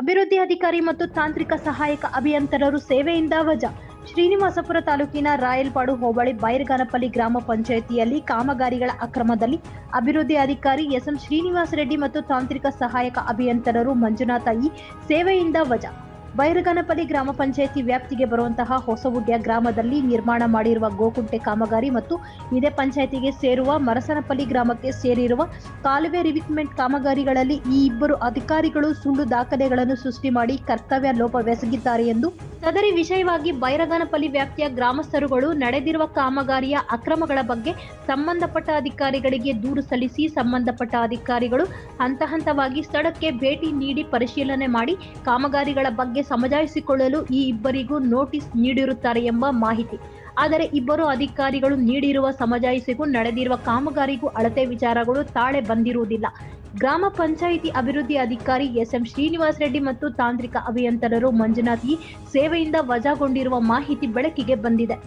ಅಭಿವೃದ್ಧಿ ಅಧಿಕಾರಿ ಮತ್ತು ತಾಂತ್ರಿಕ ಸಹಾಯಕ ಅಭಿಯಂತರರು ಸೇವೆಯಿಂದ ವಜಾ. ಶ್ರೀನಿವಾಸಪುರ ತಾಲೂಕಿನ ರಾಯಲ್ಪಾಡು ಹೋಬಳಿ ಬೈರ್ಗಾನಪಲ್ಲಿ ಗ್ರಾಮ ಪಂಚಾಯಿತಿಯಲ್ಲಿ ಕಾಮಗಾರಿಗಳ ಅಕ್ರಮದಲ್ಲಿ ಅಭಿವೃದ್ಧಿ ಅಧಿಕಾರಿ ಎಸ್ಎಂ ಶ್ರೀನಿವಾಸ ರೆಡ್ಡಿ ಮತ್ತು ತಾಂತ್ರಿಕ ಸಹಾಯಕ ಅಭಿಯಂತರರು ಮಂಜುನಾಥ ಈ ಸೇವೆಯಿಂದ ವಜಾ. ಬೈರಗಾನಪಲ್ಲಿ ಗ್ರಾಮ ಪಂಚಾಯಿತಿ ವ್ಯಾಪ್ತಿಗೆ ಬರುವಂತಹ ಹೊಸವುಡ್ಯ ಗ್ರಾಮದಲ್ಲಿ ನಿರ್ಮಾಣ ಮಾಡಿರುವ ಗೋಕುಂಟೆ ಕಾಮಗಾರಿ ಮತ್ತು ಇದೇ ಪಂಚಾಯಿತಿಗೆ ಸೇರುವ ಮರಸನಪಲ್ಲಿ ಗ್ರಾಮಕ್ಕೆ ಸೇರಿರುವ ಕಾಲುವೆ ರಿವಿಕ್ಮೆಂಟ್ ಕಾಮಗಾರಿಗಳಲ್ಲಿ ಈ ಇಬ್ಬರು ಅಧಿಕಾರಿಗಳು ಸುಳ್ಳು ದಾಖಲೆಗಳನ್ನು ಸೃಷ್ಟಿ ಮಾಡಿ ಕರ್ತವ್ಯ ಲೋಪವೆಸಗಿದ್ದಾರೆ ಎಂದು ಸದರಿ ವಿಷಯವಾಗಿ ಬೈರಗನಪಲ್ಲಿ ವ್ಯಾಪ್ತಿಯ ಗ್ರಾಮಸ್ಥರುಗಳು ನಡೆದಿರುವ ಕಾಮಗಾರಿಯ ಅಕ್ರಮಗಳ ಬಗ್ಗೆ ಸಂಬಂಧಪಟ್ಟ ಅಧಿಕಾರಿಗಳಿಗೆ ದೂರು ಸಲ್ಲಿಸಿ ಸಂಬಂಧಪಟ್ಟ ಅಧಿಕಾರಿಗಳು ಹಂತ ಹಂತವಾಗಿ ಸ್ಥಳಕ್ಕೆ ಭೇಟಿ ನೀಡಿ ಪರಿಶೀಲನೆ ಮಾಡಿ ಕಾಮಗಾರಿಗಳ ಬಗ್ಗೆ ಸಮಜಾಯಿಸಿಕೊಳ್ಳಲು ಈ ಇಬ್ಬರಿಗೂ ನೋಟಿಸ್ ನೀಡಿರುತ್ತಾರೆ ಎಂಬ ಮಾಹಿತಿ. ಆದರೆ ಇಬ್ಬರು ಅಧಿಕಾರಿಗಳು ನೀಡಿರುವ ಸಮಜಾಯಿಸಿಗೂ ನಡೆದಿರುವ ಕಾಮಗಾರಿಗೂ ಅಳತೆ ವಿಚಾರಗಳು ತಾಳೆ ಬಂದಿರುವುದಿಲ್ಲ. ಗ್ರಾಮ ಪಂಚಾಯಿತಿ ಅಭಿವೃದ್ಧಿ ಅಧಿಕಾರಿ ಎಸ್ಎಂ ಶ್ರೀನಿವಾಸ್ ರೆಡ್ಡಿ ಮತ್ತು ತಾಂತ್ರಿಕ ಅಭಿಯಂತರರು ಮಂಜುನಾಥ್ ಸೇವೆಯಿಂದ ವಜಾಗೊಂಡಿರುವ ಮಾಹಿತಿ ಬೆಳಕಿಗೆ ಬಂದಿದೆ.